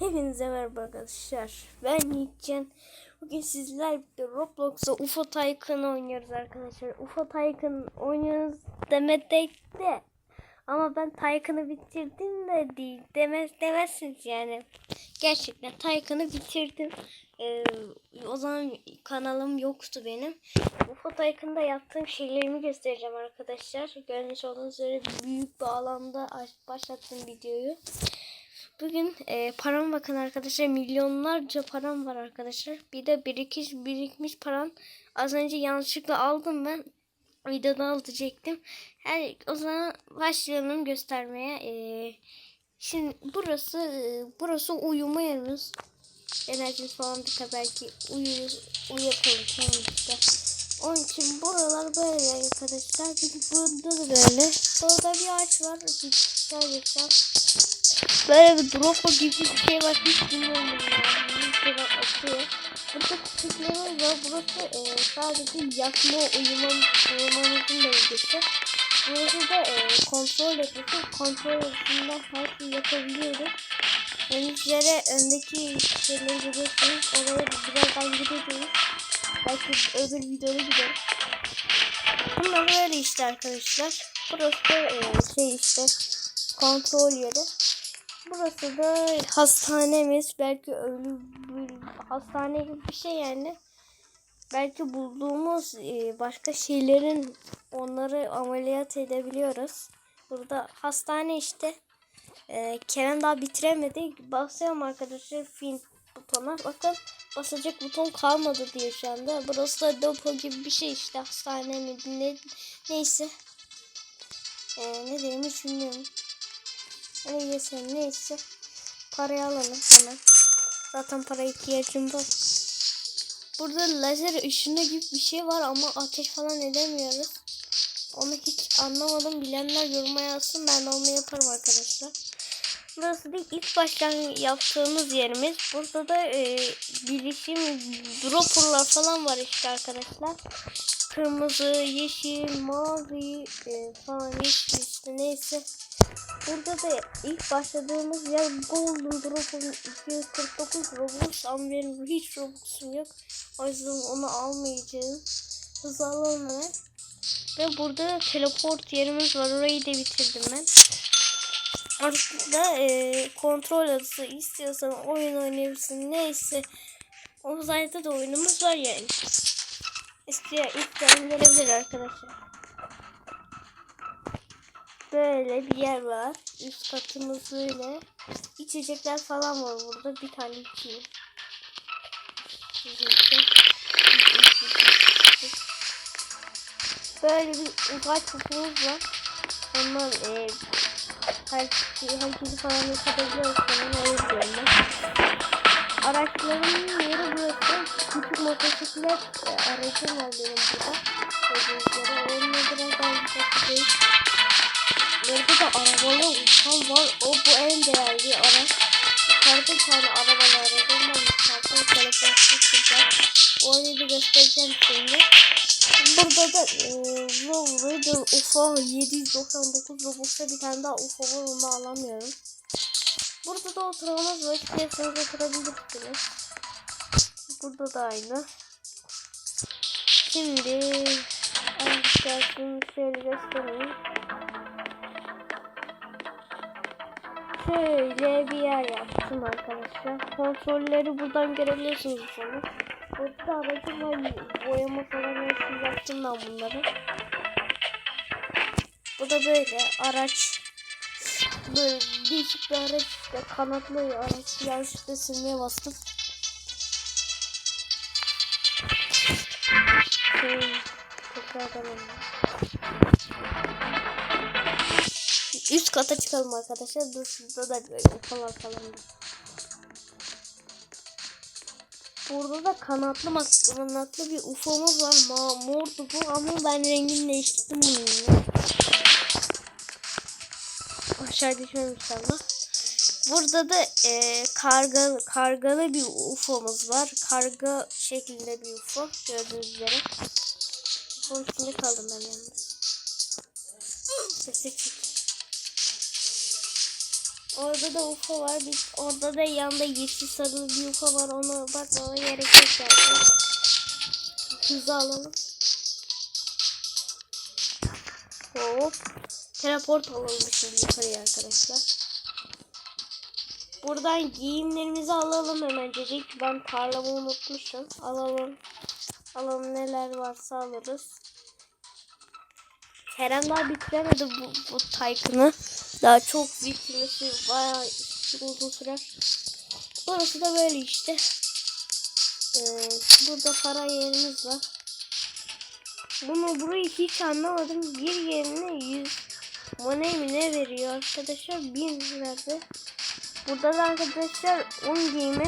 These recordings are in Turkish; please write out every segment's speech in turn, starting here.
Hepinize merhaba arkadaşlar. Ben Yiğitcan. Bugün sizler birlikte Roblox'ta UFO Tycoon oynuyoruz arkadaşlar. UFO Tycoon oynuyoruz demedik de. Ama ben Tycoon'u bitirdim de değil. Demez, demezsiniz yani. Gerçekten Tycoon'u bitirdim. Ee, o zaman kanalım yoktu benim. UFO Tycoon'da yaptığım şeylerimi göstereceğim arkadaşlar. Görmüş olduğunuz üzere büyük bir alanda başlattım videoyu. Bugün e, param bakın arkadaşlar milyonlarca param var arkadaşlar. Bir de birikiş birikmiş param. Az önce yanlışlıkla aldım ben. Videoda alacaktım. Her, o zaman başlayalım göstermeye. E, şimdi burası e, burası uyuma yerimiz. Enerjimiz falan biter belki tamam işte. Onun için buralar böyle arkadaşlar. Bir burada da böyle. Burada bir ağaç var. Bir şey Böyle bir dropa gibi bir şey var. Hiç bilmiyorum şeyler atıyor. Burada küçüklerimiz var. Burası e, sadece yatma, uyumam, uyumamızın bölgesi. Burası da e, kontrol yapıyoruz. Kontrol yapısından her şeyi yapabiliyoruz. Yani sizlere öndeki şeyleri görüyorsunuz. Oraya birazdan gideceğiz. Belki öbür videoda gideriz. Bunlar böyle işte arkadaşlar. Burası da e, şey işte kontrol yeri. Burası da hastanemiz. Belki ölü bir hastane gibi bir şey yani. Belki bulduğumuz e, başka şeylerin onları ameliyat edebiliyoruz. Burada hastane işte. E, Kerem daha bitiremedi. Basıyorum arkadaşlar film butona. Bakın basacak buton kalmadı diyor şu anda. Burası da depo gibi bir şey işte. Hastane mi ne, neyse. E, ne diyeyim hiç bilmiyorum. Neyse neyse. Parayı alalım hemen. Zaten para ihtiyacım var. Burada lazer ışını gibi bir şey var ama ateş falan edemiyoruz. Onu hiç anlamadım. Bilenler yoruma yazsın. Ben de onu yaparım arkadaşlar. Burası da ilk baştan yaptığımız yerimiz. Burada da e, bilişim dropperlar falan var işte arkadaşlar. Kırmızı, yeşil, mavi e, falan işte neyse. Burada da ilk başladığımız yer Golden Drop'un 249 Robux ama benim hiç Robux'um yok. O yüzden onu almayacağım. Alalım hemen. Ve burada teleport yerimiz var. Orayı da bitirdim ben. Artık da e, kontrol adısı istiyorsan oyun oynayabilirsin. Neyse. O zaten da oyunumuz var yani. İsteyen, isteyen gelebilir arkadaşlar. Böyle bir yer var. Üst katımız böyle. İçecekler falan var burada. Bir tane içeyim. Böyle bir uzay kapımız var. Ondan e, her, herkesi falan yakalayabiliyoruz. Sonra öyle diyorum ben. Araçların yeri burası. Küçük motosiklet e, aracım var benim burada. Gördüğünüz Onunla birazdan bakacağız. Burada da arabalı uçan var. O bu en değerli araç. Yukarıda tane arabalar var. Ondan yukarıda teleportçuk var. Orayı da göstereceğim şimdi. Burada da e, Riddle UFO 799 Robux'ta bir tane daha UFO var. Onu alamıyorum. Burada da oturmamız var. İsterseniz oturabilirsiniz. Burada da aynı. Şimdi arkadaşlar şunu şöyle göstereyim. Şöyle bir yer yaptım arkadaşlar. Kontrolleri buradan görebiliyorsunuz sonra. Burada aracım var. Boyama falan hepsini yaptım ben bunları. Bu da böyle araç. Böyle değişik bir araç işte kanatlı bir araç. Yanlışlıkla silmeye bastım. Şey, tekrardan alayım. Üst kata çıkalım arkadaşlar. Dur şurada da falan falan. Burada da kanatlı kanatlı bir UFO'muz var. Ma mordu bu ama ben rengini değiştirdim bunun yine. Aşağı düşmemiş ama. Burada da e, kargalı, kargalı bir UFO'muz var. Karga şeklinde bir UFO. Gördüğünüz üzere. UFO'nun içinde kaldım ben yalnız. Sesi çık. Orada da UFO var. Biz orada da yanında yeşil sarılı bir UFO var. Ona bakmama gerek yok zaten. Hızı alalım. Hop. Teleport alalım yukarıya arkadaşlar. Buradan giyimlerimizi alalım hemencecik. Ben tarlamı unutmuşum. Alalım. Alalım neler varsa alırız. Kerem daha bitiremedi bu, bu Tycoon'ı. Daha çok bitirmesi bayağı uzun sürer. Burası da böyle işte. Ee, burada para yerimiz var. Bunu burayı hiç anlamadım. Bir yerine 100 money mi ne veriyor arkadaşlar? 1000 verdi. Burada da arkadaşlar 10 giyime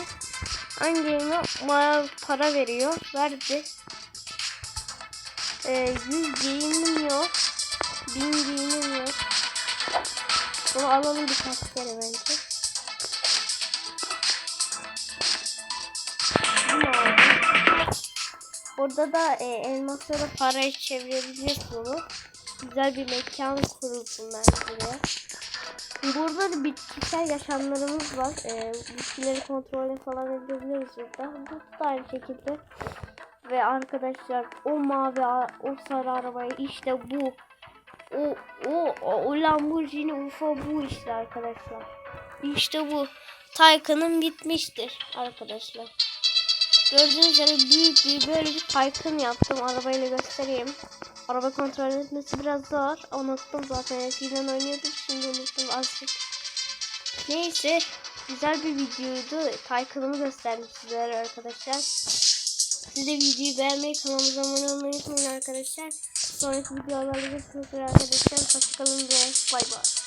10 giyime bayağı para veriyor. Verdi. Ee, 100 giyimim Bunu alalım birkaç kere bence. Burada da e, elmaslara parayı çevirebiliriz bunu. Güzel bir mekan kurulsun ben buraya. Burada da bitkisel yaşamlarımız var. E, bitkileri kontrol falan edebiliriz burada. Bu da aynı şekilde. Ve arkadaşlar o mavi, o sarı arabayı işte bu. O, o, o, Lamborghini UFO bu işte arkadaşlar. İşte bu. Taycan'ın bitmiştir arkadaşlar. Gördüğünüz üzere büyük bir böyle bir Taycan yaptım. Arabayla göstereyim. Araba kontrol etmesi biraz zor. Unuttum zaten. Eskiden oynuyordum. Şimdi unuttum azıcık. Neyse. Güzel bir videoydu. Taycan'ımı gösterdim sizlere arkadaşlar. Siz de videoyu beğenmeyi, kanalımıza abone olmayı unutmayın arkadaşlar. Sonraki videolarda görüşmek üzere arkadaşlar. Hoşçakalın ve bay bay.